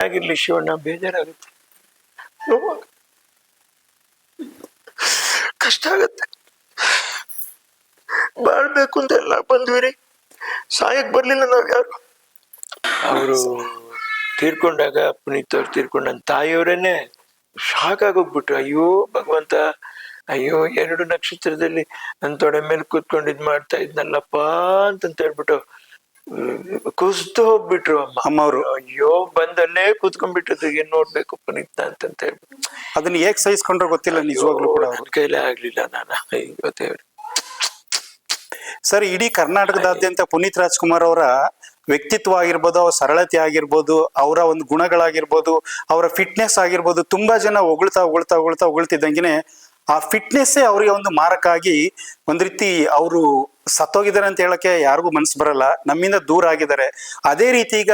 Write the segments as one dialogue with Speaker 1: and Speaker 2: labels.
Speaker 1: ಆಗಿರ್ಲಿ ಶಿವಣ್ಣ, ಬೇಜಾರಾಗುತ್ತೆ. ಕಷ್ಟ ಆಗತ್ತೆ. ಬಾಳ್ಬೇಕು ಅಂತ ಎಲ್ಲ ಬಂದ್ವಿರಿ. ಸಾಯಕ್ ಬರ್ಲಿಲ್ಲ ನಾವ್ ಯಾರು? ಅವರು ತೀರ್ಕೊಂಡಾಗ ಪುನೀತ್ ಅವ್ರು ತೀರ್ಕೊಂಡ ತಾಯಿಯವರೇನೆ ಶಾಕ್ ಆಗೋಗ್ಬಿಟ್ರು. ಅಯ್ಯೋ ಭಗವಂತ, ಅಯ್ಯೋ ಎರಡು ನಕ್ಷತ್ರದಲ್ಲಿ ನನ್ನ ತೊಡೆ ಮೇಲೆ ಕೂತ್ಕೊಂಡು ಇದ್ ಮಾಡ್ತಾ ಇದ್ನಲ್ಲಪ್ಪ ಅಂತಂತ ಹೇಳ್ಬಿಟ್ಟು ಕುಸ್ದು ಹೋಗ್ಬಿಟ್ರು ಅಮ್ಮ.
Speaker 2: ಅಮ್ಮವ್ರು.
Speaker 1: ಅಯ್ಯೋ ಬಂದಲ್ಲೇ ಕುತ್ಕೊಂಡ್ಬಿಟ್ಟದ್ದು. ಏನ್ ನೋಡ್ಬೇಕು ಪುನೀತ್ ಅಂತ ಹೇಳ್ಬಿಟ್ಟು
Speaker 2: ಅದನ್ನ ಹೇಗ್ ಸಹಿಸ್ಕೊಂಡ್ರೆ ಗೊತ್ತಿಲ್ಲ ನಿಜವಾಗ್ಲೂ ಕೂಡ ಅವ್ರ.
Speaker 1: ಕೈಲೇ ಆಗ್ಲಿಲ್ಲ ನಾನು. ಅಯ್ಯೋ ಹೇಳಿ
Speaker 2: ಸರ್ ಇಡೀ ಕರ್ನಾಟಕದಾದ್ಯಂತ ಪುನೀತ್ ರಾಜ್ಕುಮಾರ್ ಅವರ ವ್ಯಕ್ತಿತ್ವ ಆಗಿರ್ಬೋದು ಅವ್ರ ಸರಳತೆ ಆಗಿರ್ಬೋದು ಅವರ ಒಂದು ಗುಣಗಳಾಗಿರ್ಬೋದು ಅವರ ಫಿಟ್ನೆಸ್ ಆಗಿರ್ಬೋದು ತುಂಬಾ ಜನ ಹೊಗಳ್ತಾ ಹೊಗಳ್ತಾ ಹೊಗಳ್ತಾ ಹೊಗಳ್ತಿದ್ದಂಗೆನೆ ಆ ಫಿಟ್ನೆಸ್ಸೇ ಅವರಿಗೆ ಒಂದು ಮಾರಕ ಆಗಿ ಒಂದ್ ರೀತಿ ಅವರು ಸತ್ತೋಗಿದ್ದಾರೆ ಅಂತ ಹೇಳಕ್ಕೆ ಯಾರಿಗೂ ಮನಸ್ಸು ಬರಲ್ಲ ನಮ್ಮಿಂದ ದೂರ ಆಗಿದ್ದಾರೆ ಅದೇ ರೀತಿ ಈಗ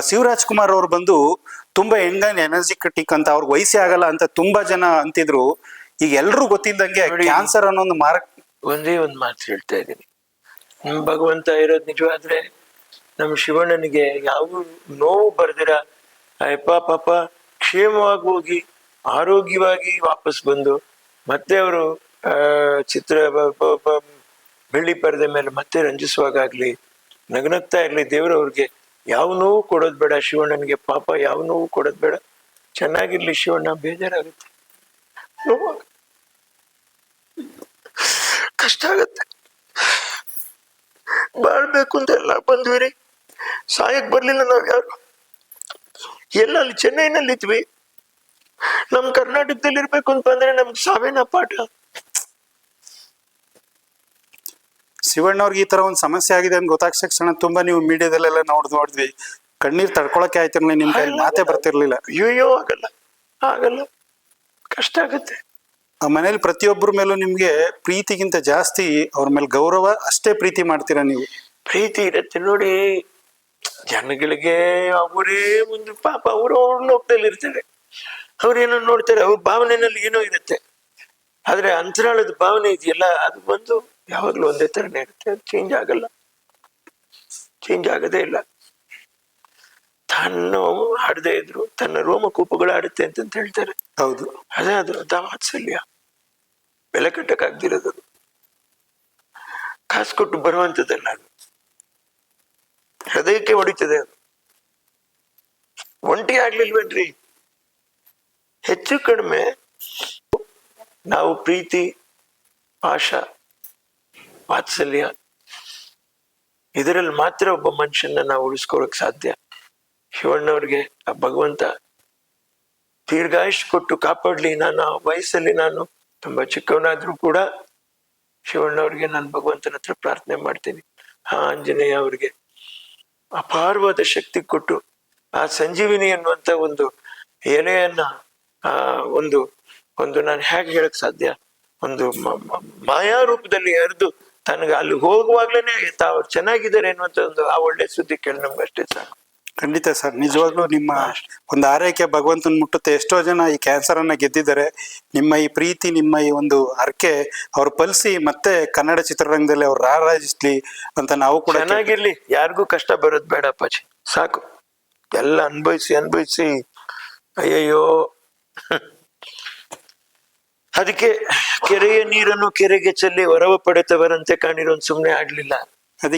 Speaker 2: ಶಿವರಾಜ್ ಕುಮಾರ್ ಅವ್ರು ಬಂದು ತುಂಬಾ ಹೆಂಗ ಎನರ್ಜಿಟಿಕ್ ಅಂತ ಅವ್ರಿಗೆ ವಯಸ್ಸೇ ಆಗಲ್ಲ ಅಂತ ತುಂಬಾ ಜನ ಅಂತಿದ್ರು ಈಗ ಎಲ್ರೂ ಗೊತ್ತಿದ್ದಂಗೆ. ಕ್ಯಾನ್ಸರ್ ಅನ್ನೋ ಒಂದು ಮಾರ್ಕ್
Speaker 1: ಒಂದೇ ಒಂದು ಮಾತು ಹೇಳ್ತಾ ಇದ್ದೀನಿ ನಮ್ ಭಗವಂತ ಇರೋದ್ ನಿಜವಾದ್ರೆ ನಮ್ ಶಿವಣ್ಣನಿಗೆ ಯಾವ ನೋವು ಬರ್ದಿರ ಅಯ್ಯಪ್ಪ ಪಾಪ ಕ್ಷೇಮವಾಗಿ ಹೋಗಿ ಆರೋಗ್ಯವಾಗಿ ವಾಪಸ್ ಬಂದು ಮತ್ತೆ ಅವರು ಚಿತ್ರ ಬೆಳ್ಳಿ ಪರದೆ ಮೇಲೆ ಮತ್ತೆ ರಂಜಿಸುವಾಗಲಿ ನಗನಗ್ತಾ ಇರ್ಲಿ, ದೇವರು ಅವ್ರಿಗೆ ಯಾವ ನೋವು ಕೊಡೋದ್ ಬೇಡ, ಶಿವಣ್ಣನಿಗೆ ಪಾಪ ಯಾವ ನೋವು ಕೊಡೋದ್ ಬೇಡ. ಚೆನ್ನಾಗಿರ್ಲಿ ಶಿವಣ್ಣ, ಬೇಜಾರಾಗುತ್ತೆ. ಕಷ್ಟ ಆಗತ್ತೆ. ಬಾಳ್ಬೇಕು ಅಂತ ಎಲ್ಲ ಬಂದ್ವಿ ಸಾಯಕ್ ಬರ್ಲಿಲ್ಲ ನಾವ್ ಯಾರು? ಎಲ್ಲ ಅಲ್ಲಿ ಚೆನ್ನೈನಲ್ಲಿ ಇದ್ವಿ. ನಮ್ ಕರ್ನಾಟಕದಲ್ಲಿ ಇರ್ಬೇಕು ಅಂತ ಬಂದ್ರೆ ನಮ್ಗೆ ಸಾವೇನ ಪಾಠ.
Speaker 2: ಶಿವಣ್ಣ ಅವ್ರಿಗೆ ಈ ತರ ಒಂದು ಸಮಸ್ಯೆ ಆಗಿದೆ ಅಂತ ಗೊತ್ತಾಗ ತಕ್ಷಣ ತುಂಬಾ ನೀವು ಮೀಡಿಯಾದಲ್ಲೆಲ್ಲ ನೋಡ್ ನೋಡಿದ್ವಿ. ಕಣ್ಣೀರ್ ತಡ್ಕೊಳಕ್ಕೆ ಆಯ್ತಿರ್ಲಿ ನಿಮ್ ಕೈ ಮಾತೆ ಬರ್ತಿರ್ಲಿಲ್ಲ.
Speaker 1: ಅಯ್ಯೋ ಆಗಲ್ಲ ಆಗಲ್ಲ ಕಷ್ಟ ಆಗತ್ತೆ.
Speaker 2: ಆ ಮನೇಲಿ ಪ್ರತಿಯೊಬ್ಬರ ಮೇಲೂ ನಿಮ್ಗೆ ಪ್ರೀತಿಗಿಂತ ಜಾಸ್ತಿ ಅವ್ರ ಮೇಲೆ ಗೌರವ ಅಷ್ಟೇ ಪ್ರೀತಿ ಮಾಡ್ತೀರಾ ನೀವು?
Speaker 1: ಪ್ರೀತಿ ಇರತ್ತೆ ನೋಡಿ. ಜನಗಳಿಗೆ ಅವರೇ ಒಂದು ಪಾಪ ಅವರು ಅವ್ರ ಲೋಕದಲ್ಲಿ ಇರ್ತಾರೆ. ಅವ್ರೇನೋ ನೋಡ್ತಾರೆ ಅವ್ರ ಭಾವನೆನಲ್ಲಿ ಏನೋ ಇರುತ್ತೆ. ಆದ್ರೆ ಅಂತರಾಳದ ಭಾವನೆ ಇದೆಯಲ್ಲ ಅದು ಬಂದು ಯಾವಾಗ್ಲೂ ಒಂದೇ ತರನೇ ಇರುತ್ತೆ ಅದು ಚೇಂಜ್ ಆಗಲ್ಲ. ಚೇಂಜ್ ಆಗದೇ ಇಲ್ಲ. ತನ್ನ ಆಡದೇ ಇದ್ರು ತನ್ನ ರೋಮ ಕೋಪಗಳು ಆಡುತ್ತೆ ಅಂತ ಹೇಳ್ತಾರೆ.
Speaker 2: ಹೌದು.
Speaker 1: ಅದೇ ಅದು ಅದ ವಾತ್ಸಲ್ಯ. ಬೆಲೆ ಕಟ್ಟಕ್ಕಾಗ್ದಿರೋದು. ಕಾಸು ಕೊಟ್ಟು ಬರುವಂತದ್ದಲ್ಲ ಅದು. ಹೃದಯಕ್ಕೆ ಹೊಡಿತದೆ ಅದು. ಒಂಟಿ ಆಗ್ಲಿಲ್ವೇನ್ರಿ ಹೆಚ್ಚು ಕಡಿಮೆ ನಾವು ಪ್ರೀತಿ ಆಶಾ ವಾತ್ಸಲ್ಯ ಇದರಲ್ಲಿ ಮಾತ್ರ ಒಬ್ಬ ಮನುಷ್ಯನ ನಾವು ಉಳಿಸ್ಕೊಳಕ್ ಸಾಧ್ಯ. ಶಿವಣ್ಣವ್ರಿಗೆ, ಆ ಭಗವಂತ ದೀರ್ಘಾಯುಷ್ ಕೊಟ್ಟು ಕಾಪಾಡ್ಲಿ ನಾನು ಆ ವಯಸ್ಸಲ್ಲಿ ನಾನು ತುಂಬಾ ಚಿಕ್ಕವನಾದ್ರೂ ಕೂಡ ಶಿವಣ್ಣವ್ರಿಗೆ ನಾನು ಭಗವಂತನ ಹತ್ರ ಪ್ರಾರ್ಥನೆ ಮಾಡ್ತೀನಿ. ಆ ಆಂಜನೇಯ ಅವ್ರಿಗೆ ಅಪಾರವಾದ ಶಕ್ತಿ ಕೊಟ್ಟು, ಆ ಸಂಜೀವಿನಿ ಅನ್ನುವಂತ ಒಂದು ಎಲೆಯನ್ನ, ಆ ಒಂದು ಒಂದು ನಾನು ಹೇಗೆ ಹೇಳಕ್ ಸಾಧ್ಯ? ಒಂದು ಮಾಯಾ ರೂಪದಲ್ಲಿ ಹರಿದು ತನಗೆ ಅಲ್ಲಿ ಹೋಗುವಾಗ್ಲೇನೆ ತಾವು ಚೆನ್ನಾಗಿದ್ದಾರೆ ಅನ್ನುವಂತ ಒಂದು ಆ ಒಳ್ಳೆ ಸುದ್ದಿ ಕೇಳಿ ನಮ್ಗೆ ಅಷ್ಟೇ ಸಾಕು.
Speaker 2: ಖಂಡಿತ ಸರ್ ನಿಜವಾಗ್ಲೂ ನಿಮ್ಮ ಒಂದು ಆರೈಕೆ ಭಗವಂತನ ಮುಟ್ಟುತ್ತೆ. ಎಷ್ಟೋ ಜನ ಈ ಕ್ಯಾನ್ಸರ್ ಅನ್ನ ಗೆದ್ದಿದ್ದಾರೆ. ನಿಮ್ಮ ಈ ಪ್ರೀತಿ ನಿಮ್ಮ ಈ ಒಂದು ಹರಕೆ ಅವ್ರು ಪಲಿಸಿ ಮತ್ತೆ ಕನ್ನಡ ಚಿತ್ರರಂಗದಲ್ಲಿ ಅವ್ರು ರಾರಾಜಿಸ್ಲಿ ಅಂತ ನಾವು ಕೂಡ
Speaker 1: ಚೆನ್ನಾಗಿರ್ಲಿ. ಯಾರಿಗೂ ಕಷ್ಟ ಬರೋದು ಬೇಡ ಅಪ್ಪಾಜಿ. ಸಾಕು. ಎಲ್ಲ ಅನ್ಭವಿಸಿ ಅನ್ಭವಿಸಿ. ಅಯ್ಯಯ್ಯೋ. ಅದಕ್ಕೆ ಕೆರೆಯ ನೀರನ್ನು ಕೆರೆಗೆ ಚೆಲ್ಲಿ ಹೊರವ ಪಡೆತವರಂತೆ ಕಾಣಿರೋನ್ ಸುಮ್ಮನೆ ಆಗ್ಲಿಲ್ಲ.
Speaker 2: ಅದಕ್ಕೆ